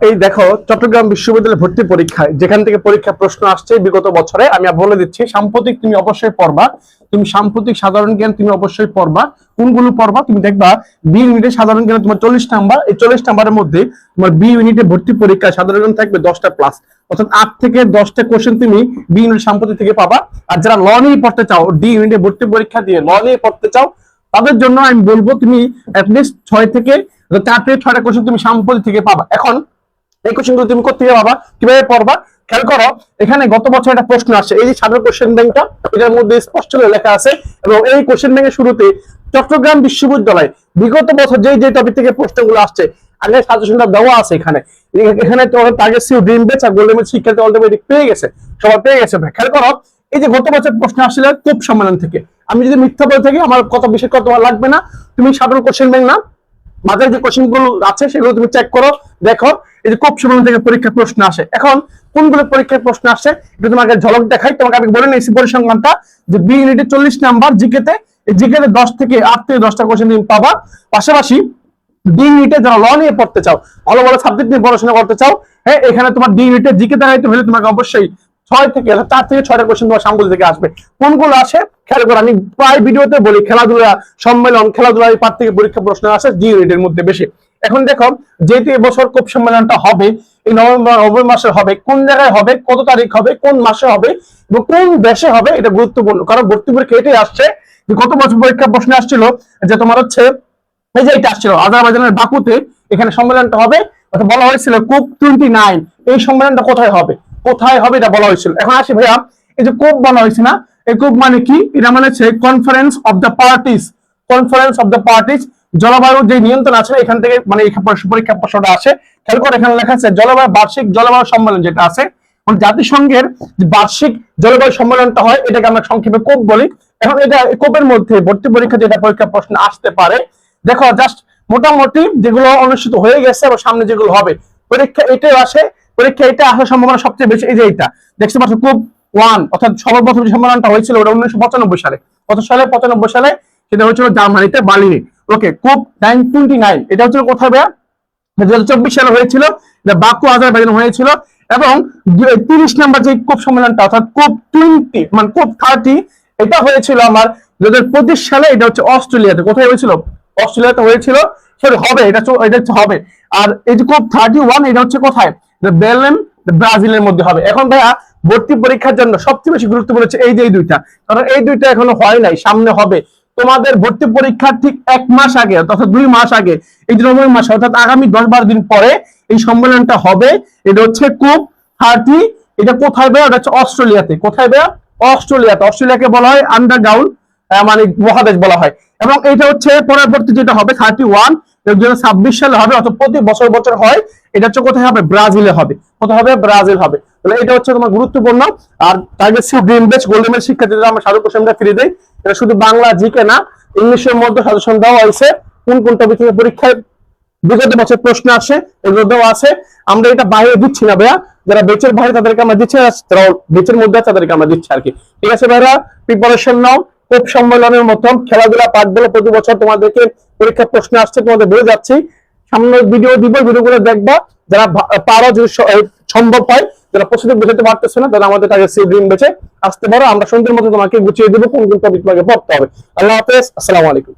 এই দেখো, চট্টগ্রাম বিশ্ববিদ্যালয় ভর্তি পরীক্ষায়, যেখান থেকে পরীক্ষা প্রশ্ন আসছে বিগত বছরে, আমি বলে দিচ্ছি, সাম্প্রতিক তুমি অবশ্যই পড়বা, তুমি সাম্প্রতিক সাধারণ জ্ঞান তুমি অবশ্যই পড়বা, কোনগুলো পড়বা, তুমি দেখবা বি ইউনিটের সাধারণ জ্ঞান তোমার চল্লিশ নাম্বার, এই চল্লিশ নাম্বারের মধ্যে তোমার বি ইউনিটে ভর্তি পরীক্ষা সাধারণ জ্ঞান থাকবে দশটা প্লাস অর্থাৎ আট থেকে দশটা কোশ্চেন তুমি বি ইউনিট সাম্প্রতিক থেকে পাবা, আর যারা ল নিয়ে পড়তে চাও ডি ইউনিটে ভর্তি পরীক্ষা দিয়ে ল নিয়ে পড়তে চাও, তাদের জন্য আমি বলব তুমি অ্যাটলিস্ট ছয় থেকে চার থেকে ছয়টা কোশ্চেন তুমি সাম্প্রতিক থেকে পাবা। এখন এই কোশ্চেনগুলো তুমি কোথেকে পাবা কীভাবে পড়বা? খেয়াল করো, এখানে গত বছর একটা প্রশ্ন আসছে এই যে সাধারণ কোশ্চেন ব্যাংকটা এটার মধ্যে স্পষ্ট লেখা আছে এবং এই কোশ্চেন ব্যাংকের শুরুতে চট্টগ্রাম বিশ্ববিদ্যালয় বিগত বছর যে যে টপিক থেকে প্রশ্নগুলো আসছে, আগে সাজেশনটা দেওয়া আছে এখানে। এখানে তোমার টার্গেট সিও ড্রিম বেচ আর গোল্ডেন বেচ শিক্ষার্থী অলরেডি পেয়ে গেছে সবাই পেয়ে গেছে। খেয়াল করো, এই যে গত বছর প্রশ্ন আসছিল কোপ সম্মেলন থেকে। আমি যদি মিথ্যা বলে থাকি, আমার বিশেষ করে তোমার লাগবে না। তুমি সাধারণ কোশ্চেন ব্যাংক না মাঝের যে কোশ্চেনগুলো আছে, সেগুলো তুমি চেক করো, দেখো। এই যে কোপ সম্মেলন থেকে পরীক্ষার প্রশ্ন আসে। এখন কোনগুলো পরীক্ষার প্রশ্ন আসে? একটু তোমাকে ঝলক দেখাই, তোমাকে আমি বলে নিয়েছি পরিসংখ্যানটা। যে বি ইউনিটে চল্লিশ নাম্বার, জিকেতে জিকেতে দশ থেকে আট থেকে দশটা কোশ্চেন তুমি পাবা। পাশাপাশি ডি ইউনিটে যারা ল নিয়ে পড়তে চাও, ভালো ভালো সাবজেক্ট নিয়ে পড়াশোনা করতে চাও হ্যাঁ এখানে তোমার ডি ইউনিটে জিকে দেখাইতে হলে তোমাকে অবশ্যই ছয় থেকে চার থেকে ছয়টা কোশ্চেন তোমার সামগুলো থেকে আসবে। কোনগুলো আসে? খেয়াল করো, আমি প্রায় ভিডিওতে বলি, খেলাধুলা সম্মেলন খেলাধুলা এই পার থেকে পরীক্ষা প্রশ্ন আসে ডি ইউনিটের মধ্যে বেশি। এখন দেখো, যেহেতু এবছর কোপ সম্মেলনটা হবে, এই নভেম্বর নভেম্বর মাসে হবে, কোন জায়গায় হবে, কত তারিখ হবে, কোন মাসে হবে, এবং কোন দেশে হবে, এটা গুরুত্বপূর্ণ। কারণ ভর্তি পরীক্ষা এটাই আসছে যে গত বছর পরীক্ষা প্রশ্ন আসছিল যে তোমার হচ্ছে, এই যে এটা আসছিল, আজারবাইজানের বাকুতে এখানে সম্মেলনটা হবে, অর্থাৎ বলা হয়েছিল কোপ টোয়েন্টি নাইন, এই সম্মেলনটা কোথায় হবে? কোথায় হবে এটা বলা হয়েছিল। এখন আসি ভাইয়া এই যে কোপ বলা হয়েছে না, এই কোপ মানে কি? এটা মানে হচ্ছে conference of the parties conference of the parties জলবায়ুর যে নিয়ন্ত্রণ আছে এখান থেকে মানে পরীক্ষা প্রশ্নটা আসে। খেয়াল করে এখানে লেখা আছে, জলবায়ু বার্ষিক জলবায়ু সম্মেলন যেটা আছে মানে জাতিসংঘের বার্ষিক জলবায়ু সম্মেলনটা হয়, এটাকে আমরা সংক্ষেপে কোপ বলি। এখন এটা কোপের মধ্যে ভর্তি পরীক্ষা যেটা পরীক্ষা প্রশ্ন আসতে পারে। দেখো জাস্ট মোটামুটি যেগুলো অনুষ্ঠিত হয়ে গেছে এবং সামনে যেগুলো হবে, পরীক্ষা এটাই আসে। পরীক্ষা এটা আসার সম্ভাবনা সবচেয়ে বেশি, এই যে এটা দেখতে পাচ্ছ খুব ওয়ান, অর্থাৎ সর্বপ্রথম যে সম্মেলনটা হয়েছিল ওটা উনিশশো পঁচানব্বই সালে। কত সালে? পঁচানব্বই সালে। সেটা হয়েছিল জার্মানিতে বার্লিনে। Okay COP nine twenty nine. এটা হচ্ছিল কোথায় ভাইয়া? দু হাজার চব্বিশ সালে হয়েছিল। বাকু আজারবাইজান হয়েছিল। এবং তিরিশ নাম্বার যে কোপ সম্মেলনটা, অর্থাৎ কোপ টোয়েন্টি মানে কোপ থার্টি, এটা হয়েছিল আমার দু হাজার পঁচিশ সালে। এটা হচ্ছে অস্ট্রেলিয়াতে। কোথায় হয়েছিল? অস্ট্রেলিয়াতে হয়েছিল। সরি হবে। এটা এটা হচ্ছে হবে। আর এই যে কোপ থার্টি ওয়ান, এটা হচ্ছে কোথায়? বেলেম ব্রাজিলের মধ্যে হবে। এখন ভাইয়া ভর্তি পরীক্ষার জন্য সবচেয়ে বেশি গুরুত্বপূর্ণ হচ্ছে এই যে এই দুইটা। কারণ এই দুইটা এখনও হয় নাই, সামনে হবে। তোমাদের ভর্তি পরীক্ষার ঠিক এক মাস আগে অর্থাৎ দুই মাস আগে, এই নভেম্বর মাসে, অর্থাৎ আগামী দশ বারো দিন পরে এই সম্মেলনটা হবে। এটা হচ্ছে কুপ থার্টি, এটা কোথায় বেয়া এটা হচ্ছে অস্ট্রেলিয়াতে। কোথায় বেয়া অস্ট্রেলিয়াতে। অস্ট্রেলিয়াকে বলা হয় আন্ডারগ্রাউন্ড মানে মহাদেশ বলা হয়। এবং এটা হচ্ছে পরবর্তী যেটা হবে, থার্টি ওয়ান ছাব্বিশ সালে হবে, অর্থাৎ প্রতি বছর বছর হয়। এটা হচ্ছে কোথায় হবে? ব্রাজিলে হবে। কোথায় হবে? ব্রাজিল হবে। তাহলে এটা হচ্ছে তোমার গুরুত্বপূর্ণ। আর target C green batch golden batch শিক্ষার্থীদের আমরা সাধু কোশ্চেনটা ফিরে দেই। এটা শুধু বাংলা জিকে না, ইংলিশের মধ্যে সাজেশন দেওয়া হয়েছে। কোন কোন টপিক থেকে পরীক্ষায় বিগত বছর প্রশ্ন আসে, এগুলো দেওয়া আছে। আমরা এটা বাইরে দিচ্ছি না ভাইয়া। যারা বেচের বাইরে তাদেরকে আমরা দিচ্ছি যারা বেচের মধ্যে তাদেরকে আমরা দিচ্ছি আর কি ঠিক আছে ভাইরা প্রিপারেশন নাও। কোপ সম্মেলনের মতন খেলাধুলা, পাঠগুলো প্রতি বছর তোমাদেরকে পরীক্ষা প্রশ্ন আসছে, তোমাদের বলে যাচ্ছি। সামনে ভিডিও দিব ভিডিওগুলো দেখবা। যারা পারো, যদি সম্ভব হয় যারা প্রস্তুতি বোঝাতে পারতেছে না, তারা আমাদের কাছে সেই ড্রিম বেছে আসতে পারো। আমরা সুন্দর মতো তোমাকে গুছিয়ে দেবো, কোন কোন টপিক তোমাকে পড়তে হবে। আল্লাহ হাফেজ, আসসালামু আলাইকুম।